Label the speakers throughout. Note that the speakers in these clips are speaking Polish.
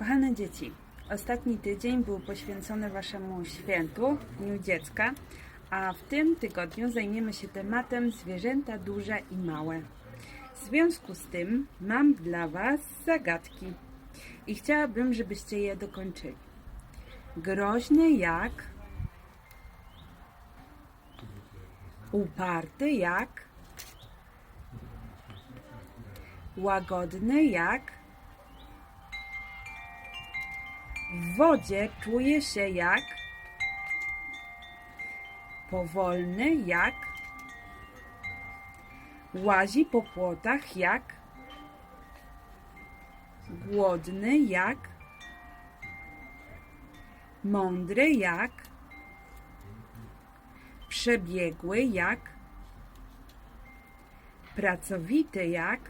Speaker 1: Kochane dzieci, ostatni tydzień był poświęcony Waszemu świętu, Dniu Dziecka, a w tym tygodniu zajmiemy się tematem zwierzęta duże i małe. W związku z tym mam dla Was zagadki i chciałabym, żebyście je dokończyli. Groźny jak, uparty jak, łagodny jak, w wodzie czuje się jak, powolny jak, łazi po płotach jak, głodny jak, mądry jak, przebiegły jak, pracowity jak,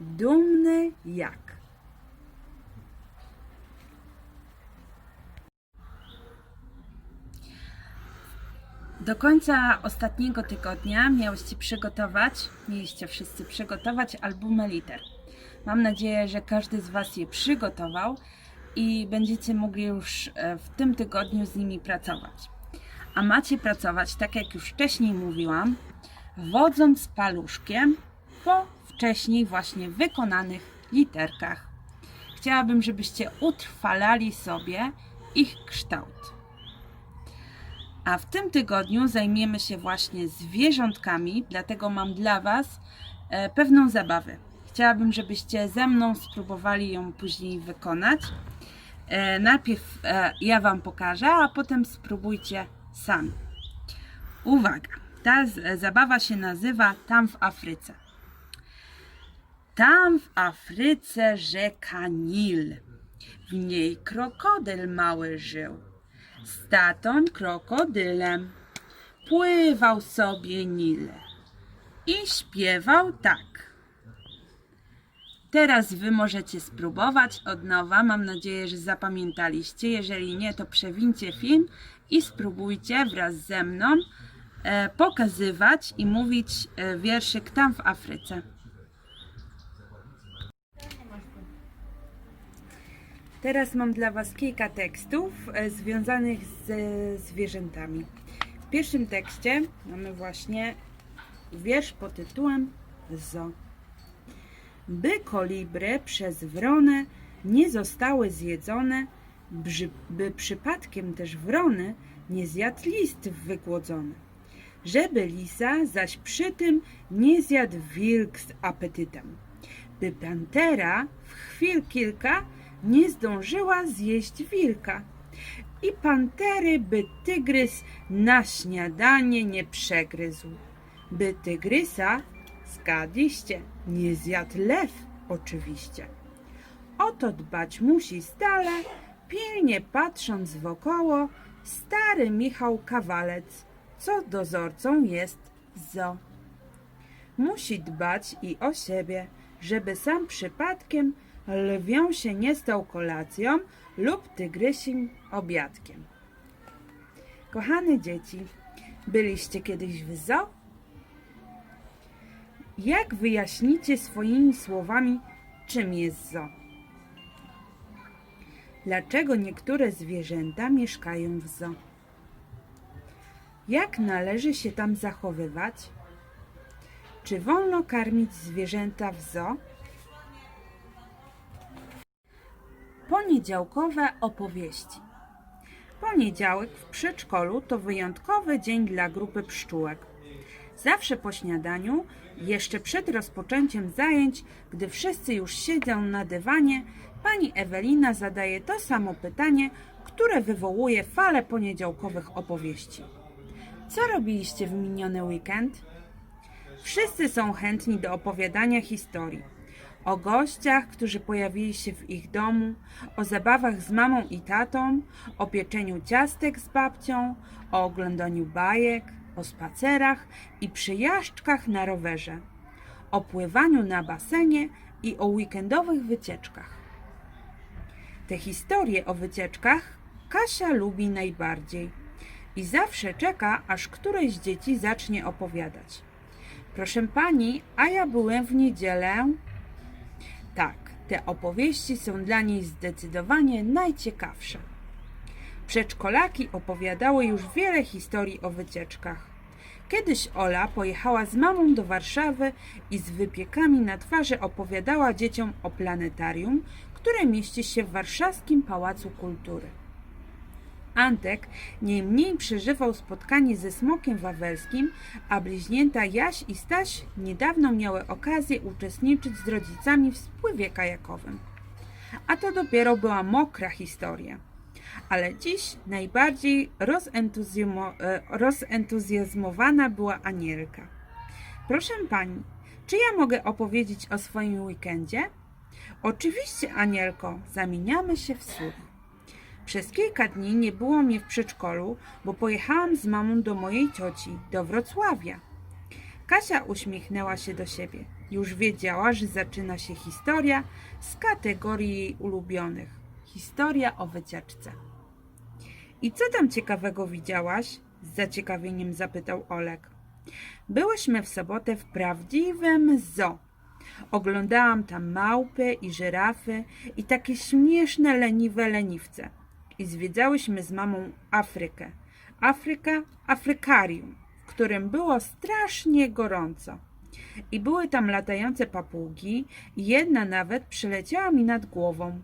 Speaker 1: dumny jak. Do końca ostatniego tygodnia miałyście przygotować, mieliście wszyscy przygotować albumy liter. Mam nadzieję, że każdy z Was je przygotował i będziecie mogli już e, w tym tygodniu z nimi pracować. A macie pracować, tak jak już wcześniej mówiłam, wodząc paluszkiem po wcześniej właśnie wykonanych literkach. Chciałabym, żebyście utrwalali sobie ich kształt. A w tym tygodniu zajmiemy się właśnie zwierzątkami, dlatego mam dla Was e, pewną zabawę. Chciałabym, żebyście ze mną spróbowali ją później wykonać. E, najpierw e, ja Wam pokażę, a potem spróbujcie sami. Uwaga, ta zabawa się nazywa Tam w Afryce. Tam w Afryce rzeka Nil. W niej krokodyl mały żył z tatą krokodylem. Pływał sobie Nil i śpiewał tak. Teraz wy możecie spróbować od nowa. Mam nadzieję, że zapamiętaliście. Jeżeli nie, to przewincie film i spróbujcie wraz ze mną e, pokazywać i mówić e, wierszyk tam w Afryce. Teraz mam dla Was kilka tekstów e, związanych ze zwierzętami. W pierwszym tekście mamy właśnie wiersz pod tytułem Zo. By kolibry przez wronę nie zostały zjedzone, by przypadkiem też wrony nie zjadł list wygłodzony. Żeby lisa zaś przy tym nie zjadł wilk z apetytem by pantera w chwil kilka nie zdążyła zjeść wilka. I pantery, by tygrys na śniadanie nie przegryzł. By tygrysa, zgadliście, nie zjadł lew oczywiście. O to dbać musi stale, pilnie patrząc wokoło, stary Michał Kawalec, co dozorcą jest zo musi dbać i o siebie, żeby sam przypadkiem lwią się nie stał kolacją lub tygrysim obiadkiem. Kochane dzieci, byliście kiedyś w zoo? Jak wyjaśnicie swoimi słowami, czym jest zoo? Dlaczego niektóre zwierzęta mieszkają w zoo? Jak należy się tam zachowywać? Czy wolno karmić zwierzęta w zoo? Poniedziałkowe opowieści. Poniedziałek w przedszkolu to wyjątkowy dzień dla grupy pszczółek. Zawsze po śniadaniu, jeszcze przed rozpoczęciem zajęć, gdy wszyscy już siedzą na dywanie, pani Ewelina zadaje to samo pytanie, które wywołuje falę poniedziałkowych opowieści. Co robiliście w miniony weekend? Wszyscy są chętni do opowiadania historii. O gościach, którzy pojawili się w ich domu, o zabawach z mamą i tatą, o pieczeniu ciastek z babcią, o oglądaniu bajek, o spacerach i przyjażdżkach na rowerze, o pływaniu na basenie i o weekendowych wycieczkach. Te historie o wycieczkach Kasia lubi najbardziej i zawsze czeka, aż któreś z dzieci zacznie opowiadać. Proszę pani, a ja byłem w niedzielę. Tak, Te opowieści są dla niej zdecydowanie najciekawsze. Przedszkolaki opowiadały już wiele historii o wycieczkach. Kiedyś Ola pojechała z mamą do Warszawy i z wypiekami na twarzy opowiadała dzieciom o planetarium, które mieści się w warszawskim Pałacu Kultury. Antek nie mniej przeżywał spotkanie ze smokiem wawelskim, a bliźnięta Jaś i Staś niedawno miały okazję uczestniczyć z rodzicami w spływie kajakowym. A to dopiero była mokra historia. Ale dziś najbardziej e, rozentuzjazmowana była Anielka. Proszę pani, czy ja mogę opowiedzieć o swoim weekendzie? Oczywiście, Anielko, zamieniamy się w słuch. Przez kilka dni nie było mnie w przedszkolu, bo pojechałam z mamą do mojej cioci, do Wrocławia. Kasia uśmiechnęła się do siebie. Już wiedziała, że zaczyna się historia z kategorii jej ulubionych. Historia o wycieczce. I co tam ciekawego widziałaś? Z zaciekawieniem zapytał Olek. Byłyśmy w sobotę w prawdziwym zoo. Oglądałam tam małpy i żyrafy i takie śmieszne, leniwe leniwce. I zwiedzałyśmy z mamą Afrykę. Afryka, Afrykarium, w którym było strasznie gorąco. I były tam latające papugi jedna nawet przyleciała mi nad głową.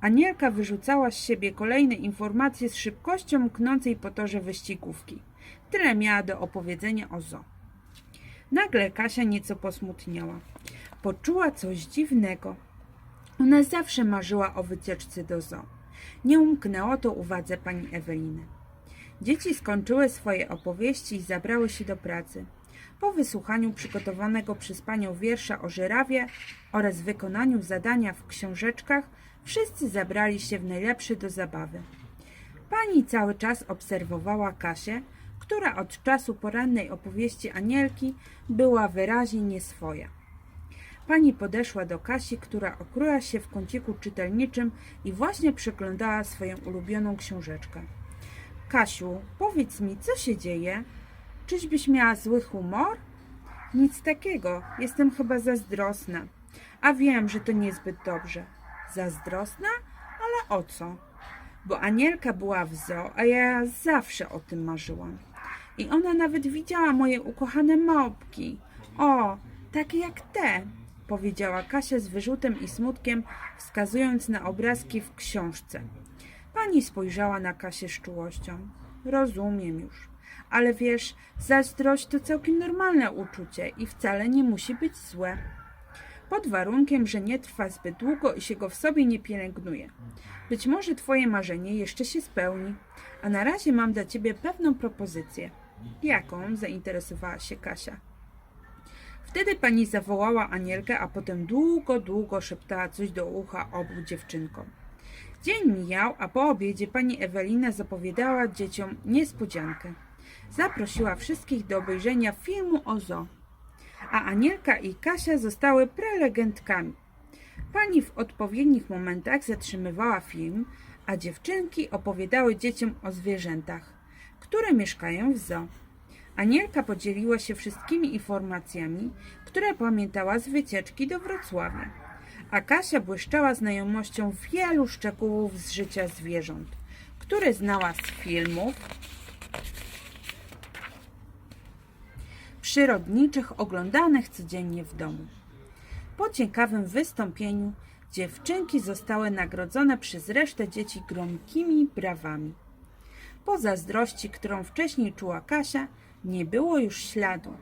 Speaker 1: Anielka wyrzucała z siebie kolejne informacje z szybkością mknącej po torze wyścigówki. Tyle miała do opowiedzenia o zoo. Nagle Kasia nieco posmutniała. Poczuła coś dziwnego. Ona zawsze marzyła o wycieczce do zoo. Nie umknęło to uwadze pani Eweliny. Dzieci skończyły swoje opowieści i zabrały się do pracy. Po wysłuchaniu przygotowanego przez panią wiersza o żyrawie oraz wykonaniu zadania w książeczkach, wszyscy zabrali się w najlepszy do zabawy. Pani cały czas obserwowała Kasię, która od czasu porannej opowieści Anielki była wyraźnie nieswoja. Pani podeszła do Kasi, która okryła się w kąciku czytelniczym i właśnie przeglądała swoją ulubioną książeczkę. Kasiu, powiedz mi, co się dzieje? Czyżbyś miała zły humor? Nic takiego, jestem chyba zazdrosna. A wiem, że to niezbyt dobrze. Zazdrosna? Ale o co? Bo Anielka była w zoo, a ja zawsze o tym marzyłam. I ona nawet widziała moje ukochane małpki. O, takie jak te, powiedziała Kasia z wyrzutem i smutkiem, wskazując na obrazki w książce. Pani spojrzała na Kasię z czułością. Rozumiem już. Ale wiesz, zazdrość to całkiem normalne uczucie i wcale nie musi być złe. Pod warunkiem, że nie trwa zbyt długo i się go w sobie nie pielęgnuje. Być może twoje marzenie jeszcze się spełni. A na razie mam dla ciebie pewną propozycję. Jaką? zainteresowała się Kasia. Wtedy pani zawołała Anielkę, a potem długo, długo szeptała coś do ucha obu dziewczynkom. Dzień mijał, a po obiedzie pani Ewelina zapowiadała dzieciom niespodziankę. Zaprosiła wszystkich do obejrzenia filmu o zoo. A Anielka i Kasia zostały prelegentkami. Pani w odpowiednich momentach zatrzymywała film, a dziewczynki opowiadały dzieciom o zwierzętach, które mieszkają w zoo. Anielka podzieliła się wszystkimi informacjami, które pamiętała z wycieczki do Wrocławia, a Kasia błyszczała znajomością wielu szczegółów z życia zwierząt, które znała z filmów, przyrodniczych oglądanych codziennie w domu. Po ciekawym wystąpieniu dziewczynki zostały nagrodzone przez resztę dzieci gromkimi brawami. Po zazdrości, którą wcześniej czuła Kasia, nie było już śladu.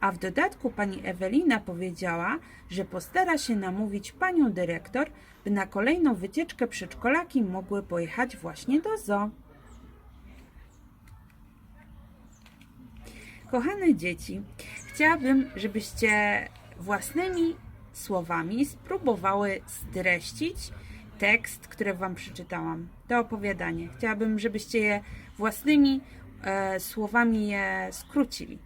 Speaker 1: A w dodatku pani Ewelina powiedziała, że postara się namówić panią dyrektor, by na kolejną wycieczkę przedszkolaki mogły pojechać właśnie do zoo. Kochane dzieci, chciałabym, żebyście własnymi słowami spróbowały streścić tekst, który Wam przeczytałam, to opowiadanie. Chciałabym, żebyście je własnymi słowami je skrócili.